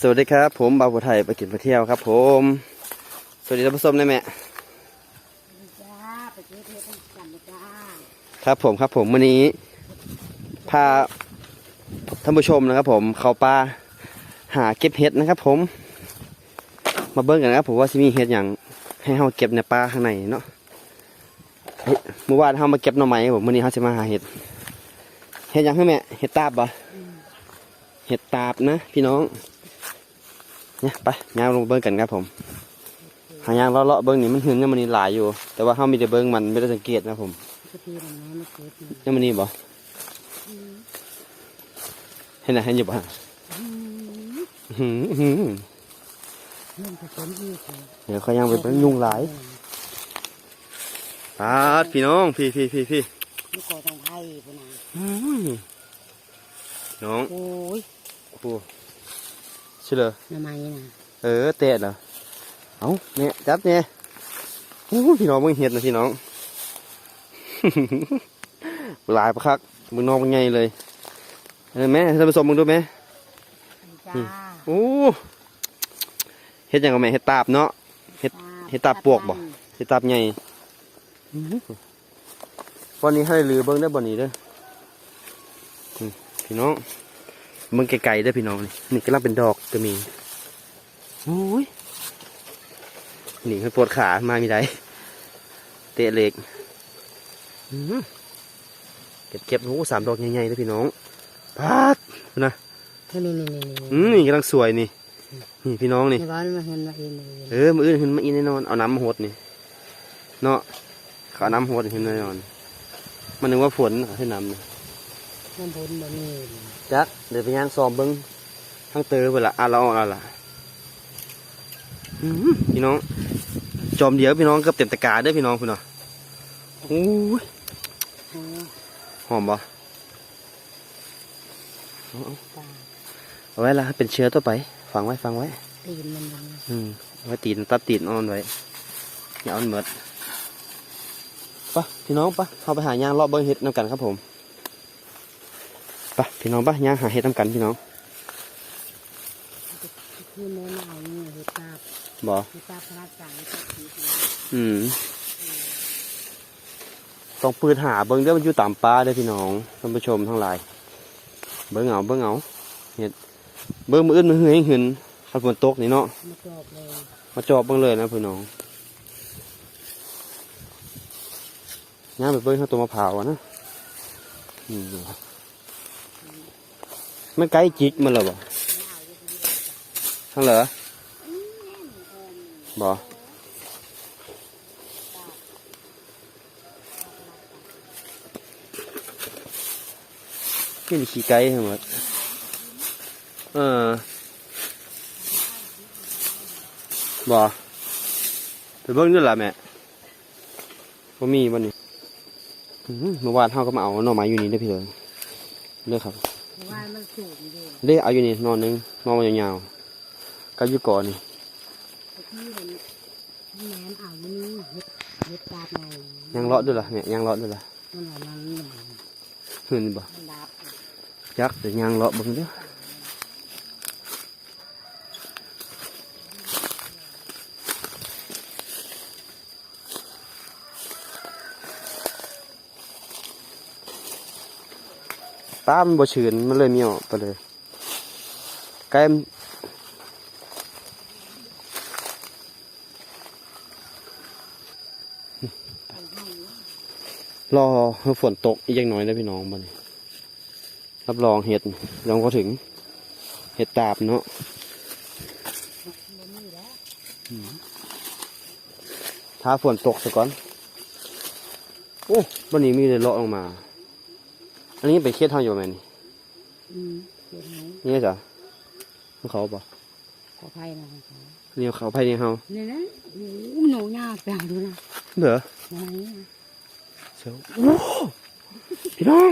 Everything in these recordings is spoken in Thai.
สวัสดีครับ ผมบาวบัวไทยไปกินไปเที่ยวครับ ผม สวัสดีท่านผู้ชมนะแม่จ้ไปเที่ยวเที่ยวกันกันเลยจ้าครับผมครับผมวันนี้พาท่านผู้ชมนะครับ ผมเขาป่าหาเก็บเห็ดนะครับ ผม มาเบิ้งกันนะครับผมว่าสิมีเห็ดอย่างให้เฮาเก็บในป่าข้างในเนาะเฮ้ยมื่อวานเฮามาเก็บหน่อไม้ผมวันนี้เฮาจะมาหาเห็ดเห็ดอย่างให้แม่เห็ดตาบบ่เห็ดตาบนะ พี่น้อง เนี่ยไปย่างลงเบิ้งกันครับผมหายางเลาะๆเบิ้งนี่มันหึงเนี่ยมันนี่หลายอยู่ แต่ว่าเฮามีแต่เบิ้งมันไม่ได้สังเกตนะครับผมปกติมันน้ำมาเกิดนี่เนี่ยมันนี่บ่เห็นไหมเห็นอยู่บ่ฮะอื้อหืออื้อหือเรื่องผสมอีกเลยเดี๋ยวเขายังไปเบิ้งยุงหลายปาดพี่น้องพี่พี่พี่พี่ลูกกอต้องไผ่พนังอื้อน้องโอ้ยโอ้ โหเชื่อเลยน้ำไม้นะเออเตะเหรอเอาเนี่ยจับเนี่ยโอ้พี่น้องมึงเห็ดนะพี่น้องหลายประคักมึงน้องเป็นไงเลยเออแม่ท่านผู้ชมมึงดูไหมจ้าโอ้เฮ็ดหยังกับแม่เฮ็ดตาบเนาะเฮ็ดเฮ็ดตาปวกบ่เฮ็ดตาบใหญ่วันนี้ให้ลือเบิ่งได้อบ่นี้เด้ออืมพี่น้อง เบิ่งไกลๆเด้อพี่น้องนี่นี่กำลังเป็นดอกก็มีโอ้ยนี่มันปวดขามามีไดเตะเหล็กอื้อเก็บเก็บโอ้สามดอกใหญ่ๆเด้อพี่น้องปาดนะนี่นี่นี่นี่อืมนี่กำลังสวยนี่นี่พี่น้องนี่ในบ้านมาเห็นมาเองเลยเออมืออื่นขึ้นมาอีแน่นอนเอาน้ำมาหดนี่เนาะเขาเอาน้ำหดขึ้นแน่นอน มันนึกว่าฝนเขาให้น้ำ นี่น้ำบนบ่มีจักเดี๋ยวไปย่างซ้อมเบิ้งทั้งเตอเวลาอะเราเอาละล่ะอื้อหือพี่น้อง จอมเดียวพี่น้องเกือบเต็มตะกร้าเด้อพี่น้องพี่น้องโอ้ยโอ้หอมบ่เอาเอาตาเอาไว้ละเป็นเชื้อต่อไป ฟังไว้ฟังไว้ ตีนมันมันอืมไว้ตีนตัดตีนเออนไว้อย่าเอามันหมดปะพี่น้องปะเข้าไปหาย่างเลาะเบิ้งเห็ดน้ำกันครับผม ปะพี่น้องปะย่างหาเห็ดน้ำกันพี่น้องคือแม่นเอาเนี่ยเห็ดตาบบ่เห็ดตาบพระจังก็คืออืมต้องปืนหาเบิ้งเด้อมันอยู่ตามป่าเด้อพี่น้องท่านผู้ชมทั้งหลาย เบิ้งเอาเบิ้งเอาเห็ดเบิ้งมืออื่นมือหือให้หืนขันฝนตกนี่เนาะมาจอบเลยมาจอบเบิ้งเลยนะพี่น้องย่างไปเบิ้งข้างตัวมะพร้าวอะนะอืม มันไกลจิกมันเหรอบ่ทั้งเหรอบ่นี่ขี่ไกลทั้งหมดเออบ่ไปเบิ้งด้วยล่ะแม่บ่มีบ่นี่อื้อหือเมื่อวานเฮาก็มาเอาหน่อไม้อยู่นี่ได้อพี่เด้อเด้อครับ ว่ามันสูงเดียวเด้เอาอยู่นี่นอนหนึงนอนยาวๆกับอยู่ก่อนนี่ที่มันแม่นเอาอยู่นี่เห็ดเห็ดตาบไงยังเลาะด้วยล่ะเนี่ยยังเลาะด้วยล่ะมันว่ามันมันหืนบ่มันดับยักษ์เดี๋ยวยังเลาะเบิ่งเด้อ ตามันบ่ชื้นมันเลยเมียวไปเลยไก่มันรอฝนตกอีกย่างน้อยนะพี่น้องบ่นรับรองเห็ดลองก็ถึง เห็ดตาบเนาะมันมีแล้วถ้าฝนตกซะก่อน โอ้วันนี้มีเลยเลาะลงมา อันนี้เป็นเคสทางอยู่ไหมนี่อืมเห็ดไหมนี่จ้ะของเขาปะขออภัยนะของเขานี่เขาภายในเฮาเนี่ยนะโอ้โหหนูยากไปหาดูนะเด้อมาไหนนะเสียวโอ้พี่น้อง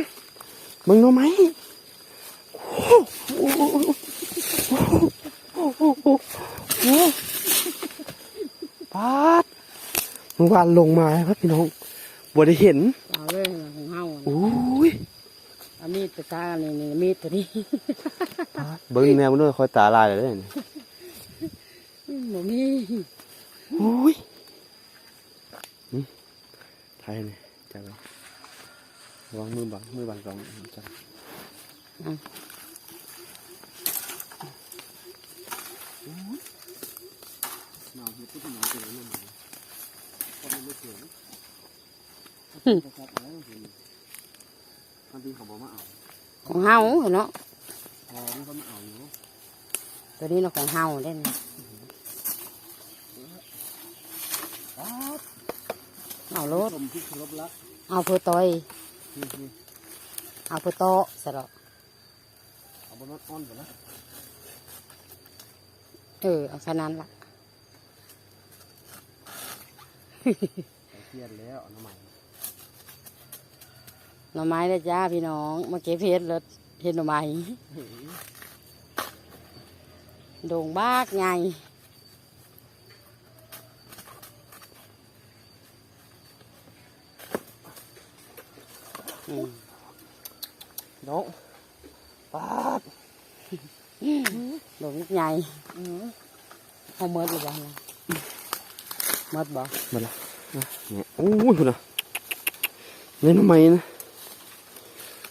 มึงรู้ไหมโอ้โอ้โอ้โอ้โอ้โอ้โอ้ปาดเมื่อวานลงมาครับพี่น้องบ่ได้เห็น เอาเลยของเฮาโอ้ยเอามีดตะกร้านี่นี่มีดตัวนี้ปเบิ้งแนวมันด้วยคอยตาลายเลยเด้อนี่อืมบ่มีโอ้ยนี่ไทยนี่จับไว้ระวังมือบังมือบังกองจับหนาวเฮ็ดที่หนาวเป็นอะไรนั่นก็มันไม่เสียงจะจับเอาเห็นบางทีเขาบอกมาเอา ของเฮาเนาะพอมันก็มาเอาอยู่ตัวนี้เนาะของเฮาเล่นเอารถชมที่เคารพรักเอาเพื่อต่อยนี่นี่เอาเพื่อโตะสะดอกเอาบนรถอ้อนก่อนนะเออเอาแค่นั้นล่ะเครียดแล้วเอาน้ำใหม่ หน่อไม้เลยจ้าพี่น้องมาเก็บเพชรแล้วเห็นหน่อไม้โด่งบากไงอืมน้องปาดโด่งใหญ่เอาเมิดหรือเปล่าเมิดบ่มาละเนี่ยโอ้ยคุณน่ะเล่นทำไมนะ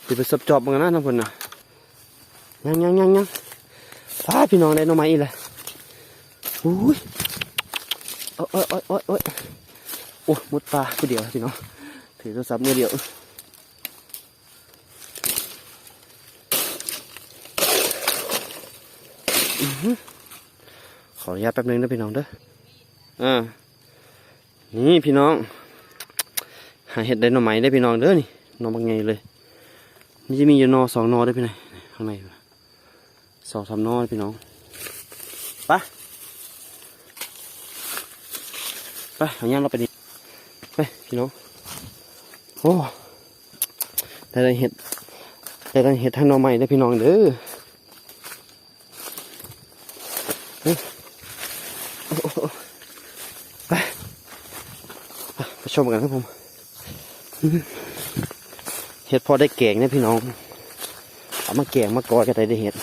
เดี๋ยวไปสับจอบมันนะท่านคนน่ะยังยังยังยังปาพี่น้องได้น้องไม้อีกเลยโอ้ยโอ้ยโอ้ยโอ้ยโอ้ยโอ้มุดปลาตัวเดียวพี่น้องถือโทรศัพท์มือเดียวอื้อหือขออนุญาตแป๊บนึงนะพี่น้องเด้ออ่านี่พี่น้อง หาเห็ดไดโนไม้ได้พี่น้องเด้อนี่หนอบางไงเลย นี่จะมีอยู่นอสองนอได้พี่ไหนข้างในสองสามนอได้พี่น้องไปไปเอาย่างเราไปดิไปพี่น้องโอ้ได้ได้เห็ดได้ได้เห็ดทั้งหนอไม้ได้พี่น้องเด้อไปไปชมกันครับผม เห็ดพอได้แกงเนี่ยพี่น้อง เอามาแกงมากอยก็ได้ได้เห็ด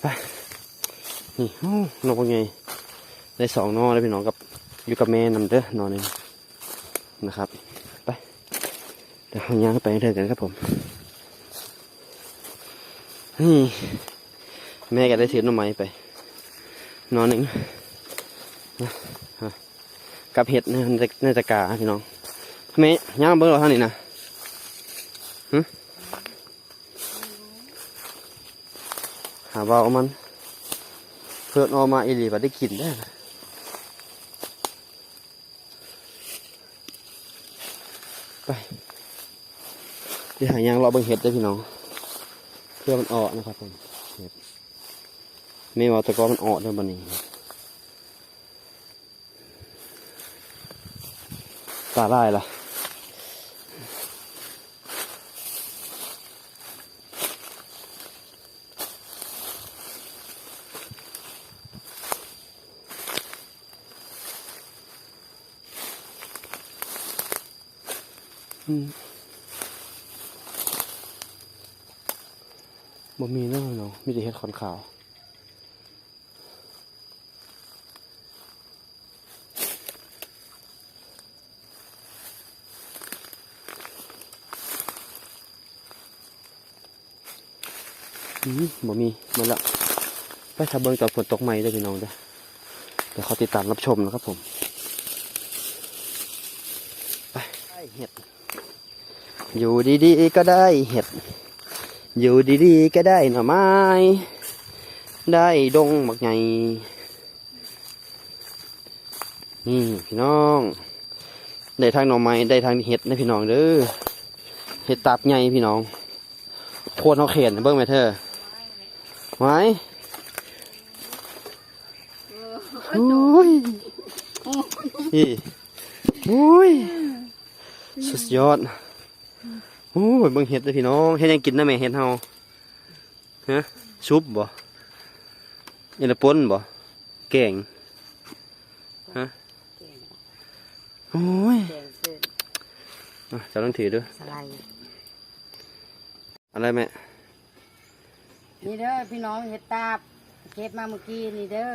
ไปนี่โอ้นเป็นไงได้สองนอเลยพี่น้องกับอยู่กับแม่นำเด้อนอนนึงนะครับ ไปเดี๋ยวเอาย่างไปเรื่อยกันครับผมนี่แม่ก็ได้ถือหน่อไม้ไป นอนหนึ่ง กับเห็ดในในตะกาพี่น้องแม่ย่างเบิ้งเราท่านี้นะหาเบาเอามันเพื่อนเออกมาอีหลีบัดได้กินได้นะไปเดี๋ยวหายางรอเบิ่งเห็ดได้พี่น้องเพื่อมันออกนะครับผมเห็ดไม่ว่าตะกอมันออกเด้อบันนี้ ตาได้ละอืมบ่มีเนาะเนาะมีแต่เห็ดขอนขาว บ่มีหมดละไปถ้าเบิ่งตอนฝนตกใหม่ได้พี่น้องเด้อเดี๋ยวเขาติดตามรับชมนะครับผม ไปได้เห็ด อยู่ดีๆก็ได้เห็ด อยู่ดีๆก็ได้หน่อไม้ ได้ดงบักไงนี่พี่น้อง ได้ทางหน่อไม้ได้ทางเห็ดนะพี่น้องเด้อ เห็ดตับไงพี่น้องโคตรเขาเขียนเบิ้งไหมเธอ ไว้โอ้ยนี่โอ้ย สุดยอดโอ้ยเบิ้งเห็ดเลยพี่น้องเห็ดยังกินนะแม่เห็ดเฮาฮะซุปบ่ยันละป่นบ่แกงฮะโอ้ยแกงเส้นอะจะต้องถือด้วยสไลด์อะไรแม่ นี่เด้อพี่น้องเห็ดตาบเก็บมาเมื่อกี้นี่เด้อ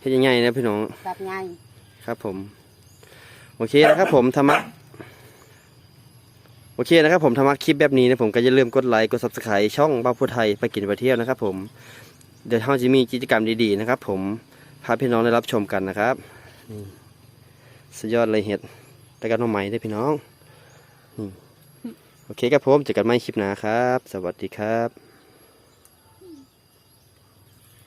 เฮ็ดยังไงนะพี่น้องตับใหญ่ครับผม โอเคนะครับผมธรรมะโอเคนะครับผมธรรมะคลิปแบบนี้นะผมก็อย่าลืมกดไลค์กด subscribe ช่องบ้าพูไทยไปกินไปเที่ยวนะครับผมเดี๋ยวเราจะมีกิจกรรมดีๆนะครับ ผมพาพี่น้องได้รับชมกันนะครับนี่สุดยอดเลยเห็ดแต่กันมาใหม่ได้อพี่น้องนี่ โอเคครับผมเจอกันใหม่คลิปหน้าครับ สวัสดีครับ